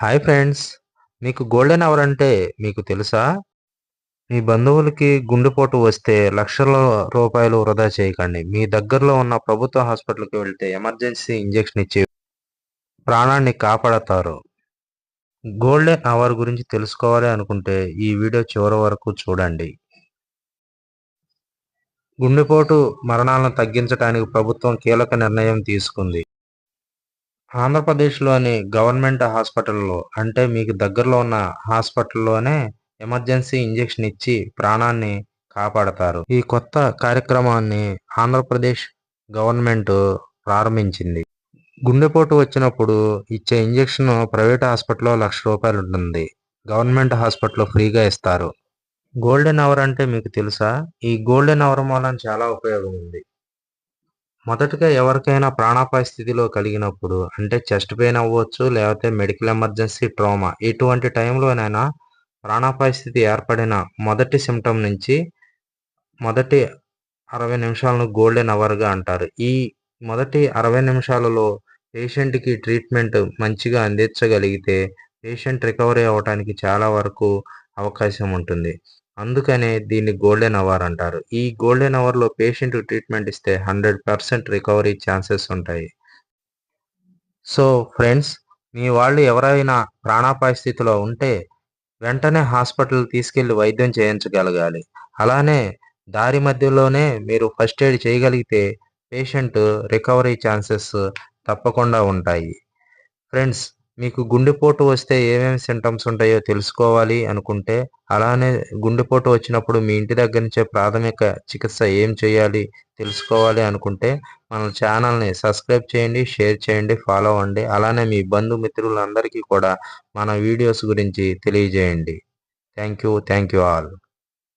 Hi friends. మీకు golden hour అంటే మీకు తెలుసా? మీ బంధువులకి గుండెపోటు వస్తే లక్షల రూపాయలు వృధా చేయకండి. మీ దగ్గరలో ఉన్న ప్రభుత్వ హాస్పిటల్కి వెళ్తే ఎమర్జెన్సీ ఇంజెక్షన్ ఇచ్చి ప్రాణాన్ని కాపాడతారు. గోల్డెన్ అవర్ గురించి తెలుసుకోవాలి అనుకుంటే ఈ వీడియో చివరి వరకు చూడండి. గుండెపోటు మరణాలను తగ్గించడానికి ప్రభుత్వం కీలక నిర్ణయం తీసుకుంది. ఆంధ్రప్రదేశ్లోని గవర్నమెంట్ హాస్పిటల్లో అంటే మీకు దగ్గరలో ఉన్న హాస్పిటల్లోనే ఎమర్జెన్సీ ఇంజెక్షన్ ఇచ్చి ప్రాణాన్ని కాపాడతారు. ఈ కొత్త కార్యక్రమాన్ని ఆంధ్రప్రదేశ్ గవర్నమెంట్ ప్రారంభించింది. గుండెపోటు వచ్చినప్పుడు ఇచ్చే ఇంజెక్షన్ ప్రైవేట్ హాస్పిటల్లో లక్ష రూపాయలు ఉంటుంది. గవర్నమెంట్ హాస్పిటల్లో ఫ్రీగా ఇస్తారు. గోల్డెన్ అవర్ అంటే మీకు తెలుసా? ఈ గోల్డెన్ అవర్ మూలన చాలా ఉపయోగం ఉంది. మొదటగా ఎవరికైనా ప్రాణాపాయ స్థితిలో కలిగినప్పుడు అంటే చెస్ట్ పెయిన్ అవ్వచ్చు లేకపోతే మెడికల్ ఎమర్జెన్సీ ట్రోమా ఇటువంటి టైంలోనైనా ప్రాణాపాయ స్థితి ఏర్పడిన మొదటి సిమ్టమ్ నుంచి మొదటి అరవై నిమిషాలను గోల్డెన్ అవర్గా అంటారు. ఈ మొదటి అరవై నిమిషాలలో పేషెంట్కి ట్రీట్మెంట్ మంచిగా అందించగలిగితే పేషెంట్ రికవరీ అవ్వడానికి చాలా వరకు అవకాశం ఉంటుంది. అందుకనే దీన్ని గోల్డెన్ అవర్ అంటారు. ఈ గోల్డెన్ అవర్లో పేషెంట్ ట్రీట్మెంట్ ఇస్తే హండ్రెడ్ పర్సెంట్ రికవరీ ఛాన్సెస్ ఉంటాయి. సో ఫ్రెండ్స్ మీ వాళ్ళు ఎవరైనా ప్రాణాపాయ స్థితిలో ఉంటే వెంటనే హాస్పిటల్ తీసుకెళ్ళి వైద్యం చేయించగలగాలి. అలానే దారి మధ్యలోనే మీరు ఫస్ట్ ఎయిడ్ చేయగలిగితే పేషెంట్ రికవరీ ఛాన్సెస్ తప్పకుండా ఉంటాయి. ఫ్రెండ్స్ మీకు గుండెపోటు వస్తే ఏమేమి సింటమ్స్ ఉంటాయో తెలుసుకోవాలి అనుకుంటే అలానే గుండెపోటు వచ్చినప్పుడు మీ ఇంటి దగ్గర నుంచే ప్రాథమిక చికిత్స ఏం చేయాలి తెలుసుకోవాలి అనుకుంటే మన ఛానల్ని సబ్స్క్రైబ్ చేయండి షేర్ చేయండి ఫాలో అవ్వండి. అలానే మీ బంధుమిత్రులందరికీ కూడా మన వీడియోస్ గురించి తెలియజేయండి. Thank you thank you all